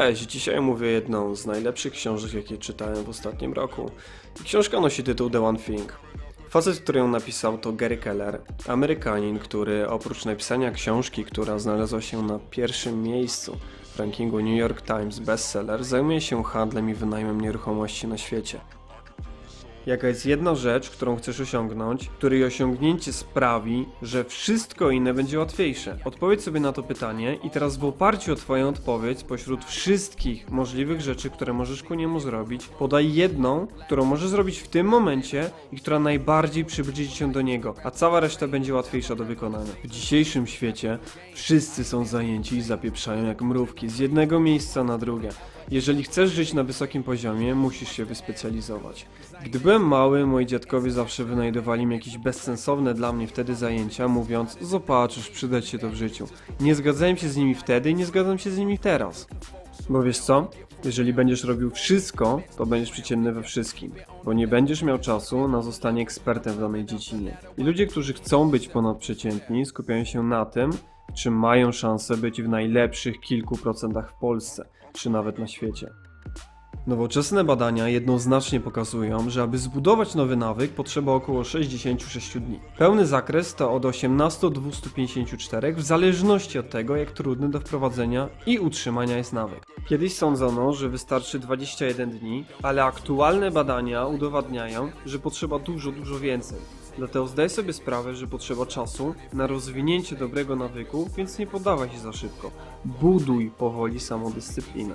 Cześć, dzisiaj mówię jedną z najlepszych książek, jakie czytałem w ostatnim roku. Książka nosi tytuł The One Thing. Facet, który ją napisał to Gary Keller, Amerykanin, który oprócz napisania książki, która znalazła się na pierwszym miejscu w rankingu New York Times bestseller, zajmuje się handlem i wynajmem nieruchomości na świecie. Jaka jest jedna rzecz, którą chcesz osiągnąć, której osiągnięcie sprawi, że wszystko inne będzie łatwiejsze? Odpowiedz sobie na to pytanie i teraz w oparciu o Twoją odpowiedź, spośród wszystkich możliwych rzeczy, które możesz ku niemu zrobić, podaj jedną, którą możesz zrobić w tym momencie i która najbardziej przybliży Cię do niego, a cała reszta będzie łatwiejsza do wykonania. W dzisiejszym świecie wszyscy są zajęci i zapieprzają jak mrówki z jednego miejsca na drugie. Jeżeli chcesz żyć na wysokim poziomie, musisz się wyspecjalizować. Gdy byłem mały, moi dziadkowie zawsze wynajdowali mi jakieś bezsensowne dla mnie wtedy zajęcia, mówiąc: Zobaczysz, przydać się to w życiu. Nie zgadzałem się z nimi wtedy i nie zgadzam się z nimi teraz. Bo wiesz co? Jeżeli będziesz robił wszystko, to będziesz przeciętny we wszystkim, bo nie będziesz miał czasu na zostanie ekspertem w danej dziedzinie. I ludzie, którzy chcą być ponadprzeciętni, skupiają się na tym, czy mają szansę być w najlepszych kilku procentach w Polsce, czy nawet na świecie. Nowoczesne badania jednoznacznie pokazują, że aby zbudować nowy nawyk potrzeba około 66 dni. Pełny zakres to od 18 do 254 w zależności od tego, jak trudny do wprowadzenia i utrzymania jest nawyk. Kiedyś sądzono, że wystarczy 21 dni, ale aktualne badania udowadniają, że potrzeba dużo, dużo więcej. Dlatego zdaj sobie sprawę, że potrzeba czasu na rozwinięcie dobrego nawyku, więc nie poddawaj się za szybko. Buduj powoli samodyscyplinę.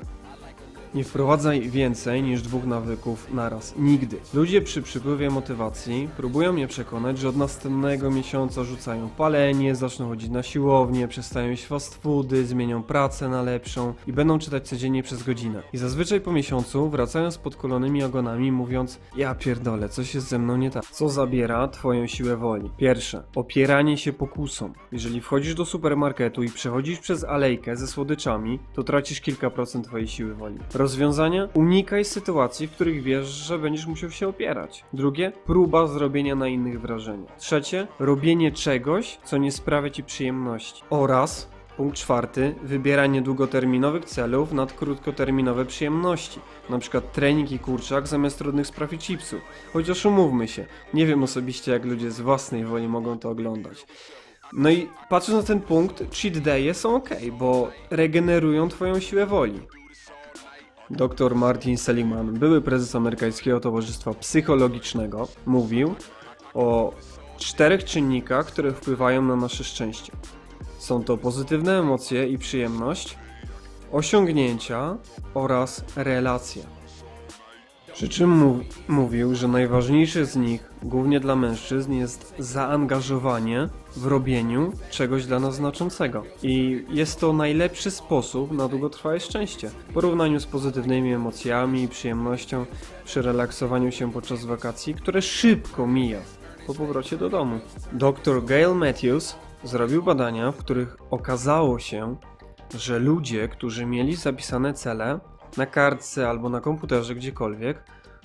Nie wprowadzaj więcej niż dwóch nawyków naraz. Nigdy. Ludzie przy przypływie motywacji próbują mnie przekonać, że od następnego miesiąca rzucają palenie, zaczną chodzić na siłownię, przestają jeść fast foody, zmienią pracę na lepszą i będą czytać codziennie przez godzinę. I zazwyczaj po miesiącu wracają z podkolonymi ogonami mówiąc ja pierdolę, coś jest ze mną nie tak. Co zabiera twoją siłę woli? Pierwsze, opieranie się pokusom. Jeżeli wchodzisz do supermarketu i przechodzisz przez alejkę ze słodyczami, to tracisz kilka procent twojej siły woli. Rozwiązania? Unikaj sytuacji, w których wiesz, że będziesz musiał się opierać. Drugie, próba zrobienia na innych wrażenia. Trzecie, robienie czegoś, co nie sprawia ci przyjemności. Oraz Punkt czwarty, wybieranie długoterminowych celów nad krótkoterminowe przyjemności, na przykład trening i kurczak zamiast trudnych spraw i chipsów. Chociaż umówmy się, nie wiem osobiście jak ludzie z własnej woli mogą to oglądać. No i patrząc na ten punkt, cheat day'e są ok, bo regenerują twoją siłę woli. Dr Martin Seligman, były prezes amerykańskiego towarzystwa psychologicznego, mówił o czterech czynnikach, które wpływają na nasze szczęście. Są to pozytywne emocje i przyjemność, osiągnięcia oraz relacje. Przy czym mów, mówił, że najważniejsze z nich, głównie dla mężczyzn, jest zaangażowanie w robieniu czegoś dla nas znaczącego. I jest to najlepszy sposób na długotrwałe szczęście. W porównaniu z pozytywnymi emocjami i przyjemnością przy relaksowaniu się podczas wakacji, które szybko mija po powrocie do domu. Dr Gail Matthews zrobił badania, w których okazało się, że ludzie, którzy mieli zapisane cele na kartce albo na komputerze gdziekolwiek,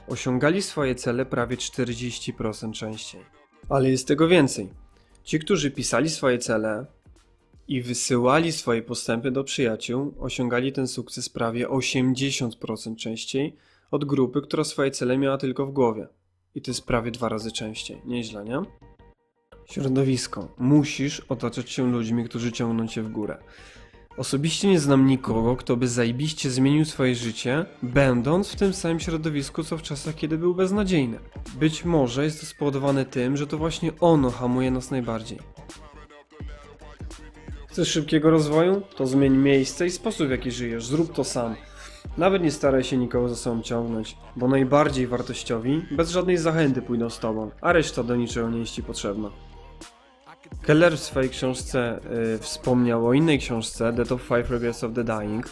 osiągali swoje cele prawie 40% częściej. Ale jest tego więcej. Ci, którzy pisali swoje cele i wysyłali swoje postępy do przyjaciół, osiągali ten sukces prawie 80% częściej od grupy, która swoje cele miała tylko w głowie. I to jest prawie dwa razy częściej. Nieźle, nie? Środowisko. Musisz otaczać się ludźmi, którzy ciągną cię w górę. Osobiście nie znam nikogo, kto by zajebiście zmienił swoje życie, będąc w tym samym środowisku, co w czasach, kiedy był beznadziejny. Być może jest to spowodowane tym, że to właśnie ono hamuje nas najbardziej. Chcesz szybkiego rozwoju? To zmień miejsce i sposób, w jaki żyjesz. Zrób to sam. Nawet nie staraj się nikogo za sobą ciągnąć, bo najbardziej wartościowi bez żadnej zachęty pójdą z tobą, a reszta do niczego nie jest ci potrzebna. Keller w swojej książce y, wspomniał o innej książce, The Top 5 Regrets of the Dying.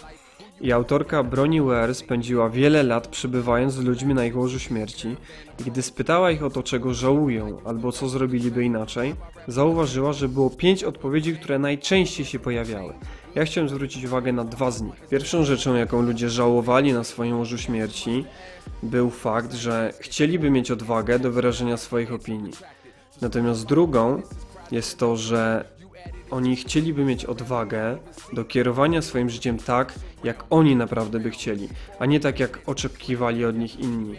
I autorka Broni Ware spędziła wiele lat przebywając z ludźmi na ich łożu śmierci i gdy spytała ich o to, czego żałują albo co zrobiliby inaczej, zauważyła, że było pięć odpowiedzi, które najczęściej się pojawiały. Ja chciałem zwrócić uwagę na dwa z nich. Pierwszą rzeczą, jaką ludzie żałowali na swoim łożu śmierci, był fakt, że chcieliby mieć odwagę do wyrażenia swoich opinii. Natomiast drugą jest to, że Oni chcieliby mieć odwagę do kierowania swoim życiem tak, jak oni naprawdę by chcieli, a nie tak, jak oczekiwali od nich inni.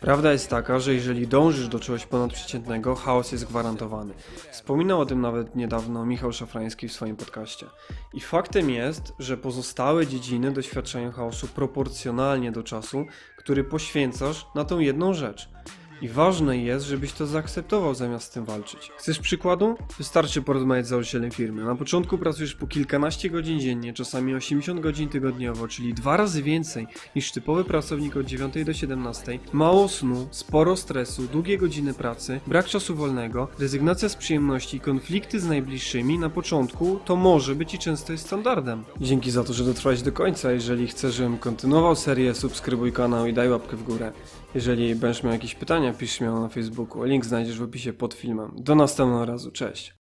Prawda jest taka, że jeżeli dążysz do czegoś ponadprzeciętnego, chaos jest gwarantowany. Wspominał o tym nawet niedawno Michał Szafrański w swoim podcaście. I faktem jest, że pozostałe dziedziny doświadczają chaosu proporcjonalnie do czasu, który poświęcasz na tą jedną rzecz. I ważne jest, żebyś to zaakceptował zamiast z tym walczyć. Chcesz przykładu? Wystarczy porozmawiać z założycielem firmy. Na początku pracujesz po kilkanaście godzin dziennie, czasami 80 godzin tygodniowo, czyli dwa razy więcej niż typowy pracownik od 9 do 17. Mało snu, sporo stresu, długie godziny pracy, brak czasu wolnego, rezygnacja z przyjemności, konflikty z najbliższymi na początku to może być i często jest standardem. Dzięki za to, że dotrwałeś do końca. Jeżeli chcesz, żebym kontynuował serię, subskrybuj kanał i daj łapkę w górę. Jeżeli będziesz miał jakieś pytania, pisz śmiało na Facebooku. Link znajdziesz w opisie pod filmem. Do następnego razu. Cześć.